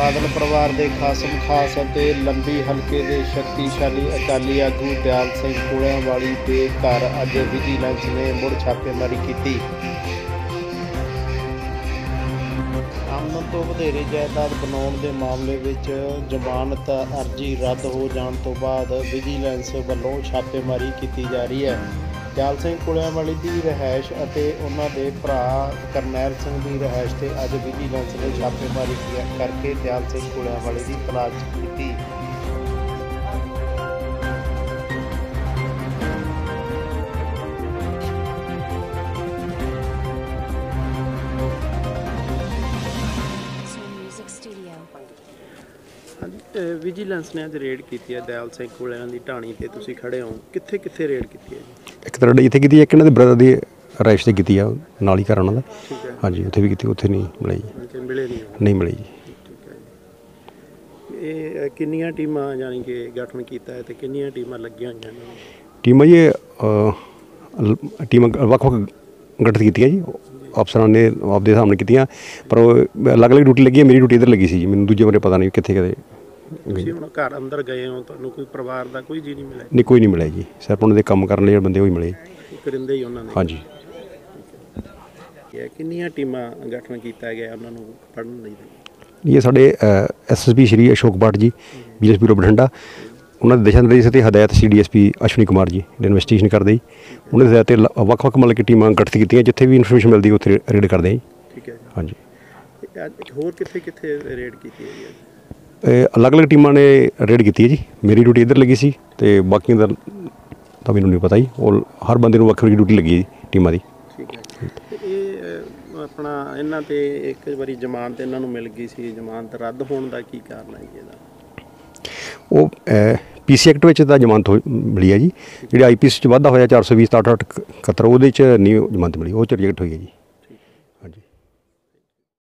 ਬਾਦਲ ਪਰਿਵਾਰ ਦੇ ਖਾਸਮ ਖਾਸ ਅਤੇ ਲੰਬੀ ਹਲਕੇ ਦੇ ਸ਼ਕਤੀਸ਼ਾਲੀ ਅਕਾਲੀ ਆਗੂ ਦਿਆਲ ਸਿੰਘ ਕੋਲਿਆਂਵਾਲੀ ਦੇ ਘਰ ਅੱਜ ਵਿਜੀਲੈਂਸ ਨੇ ਮੁੜ ਛਾਪੇਮਾਰੀ ਕੀਤੀ। ਆਮਦਨ ਤੋਂ ਵਧੇਰੇ ਜਾਇਦਾਦ ਬਣਾਉਣ ਦੇ ਮਾਮਲੇ ਵਿੱਚ ਜ਼ਮਾਨਤ ਅਰਜ਼ੀ ਰੱਦ ਹੋ ਜਾਣ ਤੋਂ ਬਾਅਦ ਵਿਜੀਲੈਂਸ ਵੱਲੋਂ ਛਾਪੇਮਾਰੀ ਕੀਤੀ ਜਾ ਰਹੀ ਹੈ। ਦਿਆਲ ਸਿੰਘ ਕੋਲਿਆਂਵਾਲੀ ਦੀ ਰਿਹਾਇਸ਼ ਅਤੇ ਉਹਨਾਂ ਦੇ ਭਰਾ ਕਰਨੈਲ ਸਿੰਘ ਦੀ ਰਿਹਾਇਸ਼ ਤੇ ਅੱਜ ਵਿਜੀਲੈਂਸ ਨੇ ਛਾਪੇਮਾਰੀ ਕਰਕੇ ਦਿਆਲ ਸਿੰਘ ਕੋਲਿਆਂਵਾਲੀ ਦੀ ਤਲਾਸ਼ ਕੀਤੀ। ਵਿਜੀਲੈਂਸ ਨੇ ਅੱਜ ਰੇਡ ਕੀਤੀ ਹੈ ਦਿਆਲ ਸਿੰਘ ਕੋਲਿਆਂ ਦੀ ਢਾਣੀ ਤੇ ਤੁਸੀਂ ਖੜੇ ਹੋ। ਕਿੱਥੇ ਕਿੱਥੇ ਰੇਡ ਕੀਤੀ ਹੈ ਜੀ? ਇੱਕ ਤਾਂ ਇੱਥੇ ਕੀਤੀ ਹੈ, ਇੱਕ ਇਹਨਾਂ ਦੇ ਬ੍ਰਦਰ ਦੀ ਰਾਇਸ਼ ਤੇ ਕੀਤੀ ਆ ਨਾਲ ਹੀ ਘਰ ਉਹਨਾਂ ਦਾ। ਠੀਕ ਹੈ। ਹਾਂਜੀ ਉੱਥੇ ਵੀ ਕੀਤੀ ਉੱਥੇ ਨਹੀਂ ਮਿਲੀ ਜੀ। ਕਿ ਮਿਲੇ ਨਹੀਂ। ਉਹ। ਨਹੀਂ ਮਿਲੀ ਜੀ। ਠੀਕ ਹੈ ਜੀ। ਇਹ ਅ, ਕਿੰਨੀਆਂ ਟੀਮਾਂ ਯਾਨੀ ਕਿ ਗਠਨ ਕੀਤਾ ਹੈ ਤੇ ਕਿੰਨੀਆਂ ਟੀਮਾਂ ਲੱਗੀਆਂ ਹੋਈਆਂ ਨੇ? ਟੀਮਾਂ ਜੀ ਇਹ, ਅਹ, ਲ- ਟੀਮਾਂ ਵੱਖ-ਵੱਖ ਗਠਿਤ ਕੀਤੀਆਂ ਜੀ। ਅਫਸਰਾਂ ਨੇ ਆਪਦੇ ਸਾਹਮਣੇ ਕੀਤੀਆਂ ਪਰ ਉਹ ਅਲੱਗ-ਅਲੱਗ ਡਿਊਟੀ ਲੱਗੀ ਹੈ ਮੇਰੀ ਡਿਊਟੀ ਇੱਧਰ ਲੱਗੀ ਸੀ ਜੀ ਮੈਨੂੰ ਦੂਜੇ ਬਾਰੇ ਪਤਾ ਨਹੀਂ ਕਿੱਥੇ ਕਦੇ ਤੁਸੀਂ ਹੁਣ ਘਰ ਅੰਦਰ ਗਏ ਹੋ ਤੁਹਾਨੂੰ ਕੋਈ ਪਰਿਵਾਰ ਦਾ ਕੋਈ ਜੀ ਨਹੀਂ ਮਿਲਿਆ? ਨਹੀਂ ਕੋਈ ਨਹੀਂ ਮਿਲਿਆ ਜੀ ਸਿਰਫ ਉਹਨਾਂ ਦੇ ਕੰਮ ਕਰਨ ਲਈ ਬੰਦੇ ਉਹ ਹੀ ਮਿਲੇ ਕਰਿੰਦੇ ਹੀ ਉਹਨਾਂ ਨੇ। ਹਾਂਜੀ। ਇਹ ਕਿੰਨੀਆਂ ਟੀਮਾਂ ਗਠਨ ਕੀਤਾ ਗਿਆ ਉਹਨਾਂ ਨੂੰ ਫੜਨ ਲਈ? ਇਹ ਸਾਡੇ ਐਸਐਸਪੀ ਸ਼੍ਰੀ ਅਸ਼ੋਕ ਭੱਟ ਜੀ ਬੀਐਸ ਬਿਊਰੋ ਬਠਿੰਡਾ ਉਹਨਾਂ ਦੇ ਦਿਸ਼ਾ ਨਿਰਦੇਸ਼ ਤੇ ਹਦਾਇਤ ਸੀ ਡੀਐਸਪੀ ਅਸ਼ਵਨੀ ਕੁਮਾਰ ਜੀ ਜਿਹੜੇ ਇਨਵੈਸਟੀਗੇਸ਼ਨ ਕਰਦੇ ਜੀ। ਉਹਨਾਂ ਦੇ ਹਦਾਇਤ ਤੇ ਲ- ਵੱਖ-ਵੱਖ ਮਤਲਬ ਕਿ ਟੀਮਾਂ ਗਠਿਤ ਕੀਤੀਆਂ ਜਿੱਥੇ ਵੀ ਇਨਫੋਰਮੇਸ਼ਨ ਮਿਲਦੀ ਉੱਥੇ ਰੇਡ ਕਰਦੇ ਜੀ। ਠੀਕ ਹੈ ਹਾਂਜੀ। ਅੱਜ ਹੋਰ ਕਿੱਥੇ ਕਿੱਥੇ ਰੇਡ ਕੀਤੀ ਹੈ? ਜੀ ਅੱਜ? ਇਹ ਅਲੱਗ-ਅਲੱਗ ਟੀਮਾਂ ਨੇ ਰੇਡ ਕੀਤੀ ਹੈ ਜੀ। ਮੇਰੀ ਡਿਊਟੀ ਇੱਧਰ ਲੱਗੀ ਸੀ ਤੇ ਬਾਕੀਆਂ ਦਾ ਤਾਂ ਮੈਨੂੰ ਨਹੀਂ ਪਤਾ ਜੀ। ਉਹ ਹਰ ਬੰਦੇ ਨੂੰ ਵੱਖਰੀ ਡਿਊਟੀ ਲੱਗੀ ਹੈ ਜੀ ਟੀਮਾਂ ਦੀ। ਠੀਕ ਹੈ। ਤੇ ਇਹ ਅ, ਆਪਣਾ ਇਹਨਾਂ ਤੇ ਇੱਕ ਵਾਰੀ ਜ਼ਮਾਨਤ ਇਹਨਾਂ ਨੂੰ ਮਿਲ ਗਈ ਸੀ। ਜ਼ਮਾਨਤ ਰੱਦ ਹੋਣ ਦਾ ਕੀ ਕਾਰਨ ਹੈ ਜੀ ਇਹਦਾ? ਉਹ ਪੀਸੀ ਐਕਟ ਵਿੱਚ ਤਾਂ ਜ਼ਮਾਨਤ ਹੋਈ- ਮਿਲੀ ਹੈ ਜੀ। ਜਿਹੜੇ ਆਈਪੀਐਸ ਚ ਵਾਧਾ ਹੋਇਆ 420 68 71 ਉਹਦੇ ਚ ਨਹੀਂ ਜ਼ਮਾਨਤ ਮਿਲੀ, ਉਹ ਚ ਰਿਜੈਕਟ ਹੋਈ ਹੈ ਜੀ।